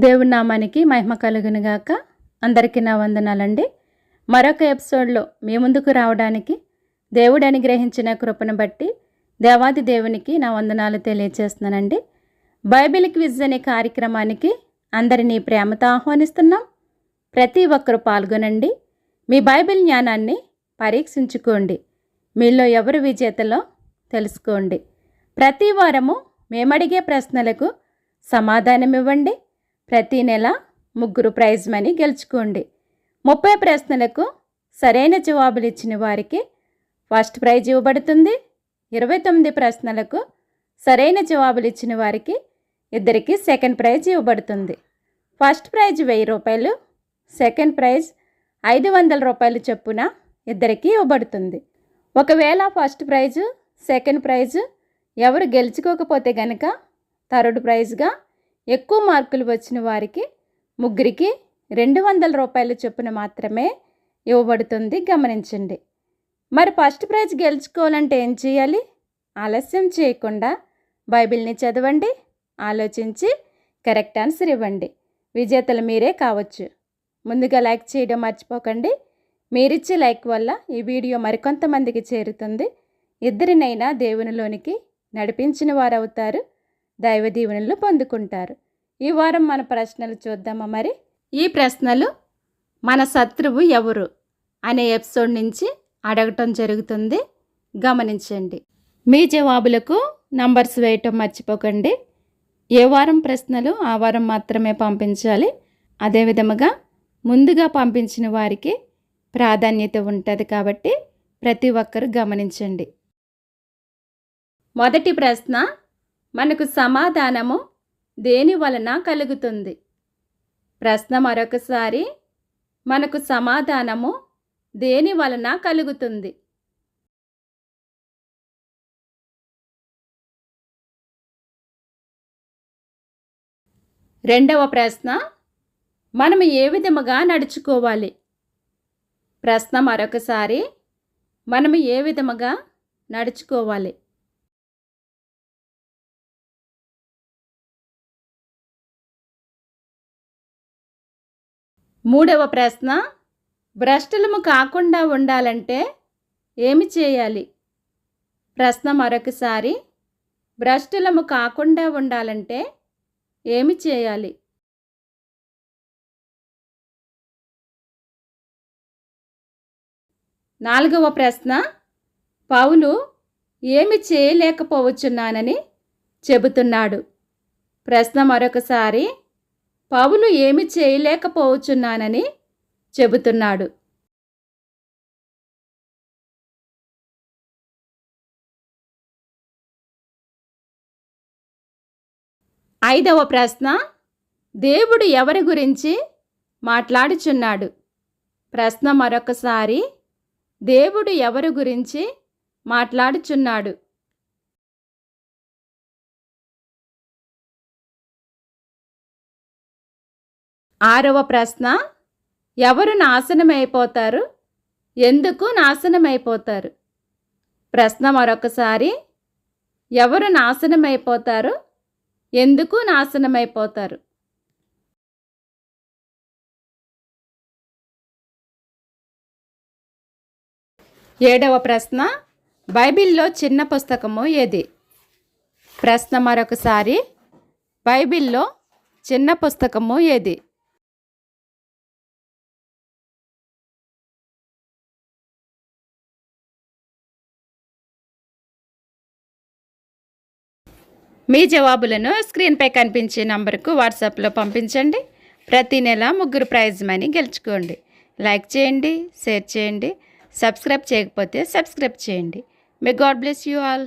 దేవుని నామానికి మహిమ కలుగునుగాక అందరికీ నా వందనాలండి. మరొక ఎపిసోడ్లో మీ ముందుకు రావడానికి దేవుడు అనుగ్రహించిన కృపను బట్టి దేవాది దేవునికి నా వందనాలు తెలియచేస్తున్నానండి. బైబిల్ క్విజ్ అనే కార్యక్రమానికి అందరినీ ప్రేమతో ఆహ్వానిస్తున్నాం. ప్రతి ఒక్కరూ పాల్గొనండి. మీ బైబిల్ జ్ఞానాన్ని పరీక్షించుకోండి. మీలో ఎవరు విజేతలో తెలుసుకోండి. ప్రతి వారము మేమడిగే ప్రశ్నలకు సమాధానం ఇవ్వండి ప్రతి నెల ముగ్గురు ప్రైజ్ మనీ గెలుచుకోండి. ముప్పై ప్రశ్నలకు సరైన జవాబులు ఇచ్చిన వారికి ఫస్ట్ ప్రైజ్ ఇవ్వబడుతుంది. ఇరవై తొమ్మిది ప్రశ్నలకు సరైన జవాబులు ఇచ్చిన వారికి ఇద్దరికి సెకండ్ ప్రైజ్ ఇవ్వబడుతుంది. ఫస్ట్ ప్రైజ్ వెయ్యి రూపాయలు సెకండ్ ప్రైజ్ ఐదు వందల రూపాయలు చొప్పున ఇద్దరికి ఇవ్వబడుతుంది. ఒకవేళ ఫస్ట్ ప్రైజు సెకండ్ ప్రైజు ఎవరు గెలుచుకోకపోతే గనక థర్డ్ ప్రైజ్గా ఎక్కువ మార్కులు వచ్చిన వారికి ముగ్గురికి రెండు వందల రూపాయల చొప్పున మాత్రమే ఇవ్వబడుతుంది. గమనించండి. మరి ఫస్ట్ ప్రైజ్ గెలుచుకోవాలంటే ఏం చేయాలి? ఆలస్యం చేయకుండా బైబిల్ని చదవండి. ఆలోచించి కరెక్ట్ ఆన్సర్ ఇవ్వండి. విజేతలు మీరే కావచ్చు. ముందుగా లైక్ చేయడం మర్చిపోకండి. మీరిచ్చే లైక్ వల్ల ఈ వీడియో మరికొంతమందికి చేరుతుంది. ఇద్దరినైనా దేవునిలోనికి నడిపించిన వారు అవుతారు దైవ దీవెనలు పొందుకుంటారు. ఈ వారం మన ప్రశ్నలు చూద్దామా మరి? ఈ ప్రశ్నలు మన శత్రువు ఎవరు అనే ఎపిసోడ్ నుంచి అడగటం జరుగుతుంది. గమనించండి. మీ జవాబులకు నంబర్స్ వేయటం మర్చిపోకండి. ఏ వారం ప్రశ్నలు ఆ వారం మాత్రమే పంపించాలి. అదేవిధముగా ముందుగా పంపించిన వారికి ప్రాధాన్యత ఉంటుంది కాబట్టి ప్రతి ఒక్కరు గమనించండి. మొదటి ప్రశ్న మనకు సమాధానము దేని వలన కలుగుతుంది? ప్రశ్న మరొకసారి. మనకు సమాధానము దేని వలన కలుగుతుంది? రెండవ ప్రశ్న. మనం ఏ విధముగా నడుచుకోవాలి? ప్రశ్న మరొకసారి. మనం ఏ విధముగా నడుచుకోవాలి? మూడవ ప్రశ్న భ్రష్టులము కాకుండా ఉండాలంటే ఏమి చేయాలి? ప్రశ్న మరొకసారి భ్రష్టలము కాకుండా ఉండాలంటే ఏమి చేయాలి? నాలుగవ ప్రశ్న పౌలు ఏమి చేయలేకపోవచ్చున్నానని చెబుతున్నాడు. ప్రశ్న మరొకసారి పౌలు ఏమి చేయలేకపోవచ్చున్నానని చెబుతున్నాడు. ఐదవ ప్రశ్న దేవుడు ఎవరి గురించి మాట్లాడుచున్నాడు? ప్రశ్న మరొకసారి దేవుడు ఎవరి గురించి మాట్లాడుచున్నాడు? ఆరవ ప్రశ్న ఎవరు నాశనమైపోతారు? ఎందుకు నాశనమైపోతారు? ప్రశ్న మరొకసారి ఎవరు నాశనమైపోతారు? ఎందుకు నాశనమైపోతారు? ఏడవ ప్రశ్న బైబిల్లో చిన్న పుస్తకము ఏది? ప్రశ్న మరొకసారి బైబిల్లో చిన్న పుస్తకము ఏది? మీ జవాబులను స్క్రీన్పై కనిపించే నంబర్కు వాట్సాప్లో పంపించండి. ప్రతి నెల ముగ్గురు ప్రైజ్ మనీ గెలుచుకోండి. లైక్ చేయండి షేర్ చేయండి సబ్స్క్రైబ్ చేయకపోతే సబ్స్క్రైబ్ చేయండి. May God bless you all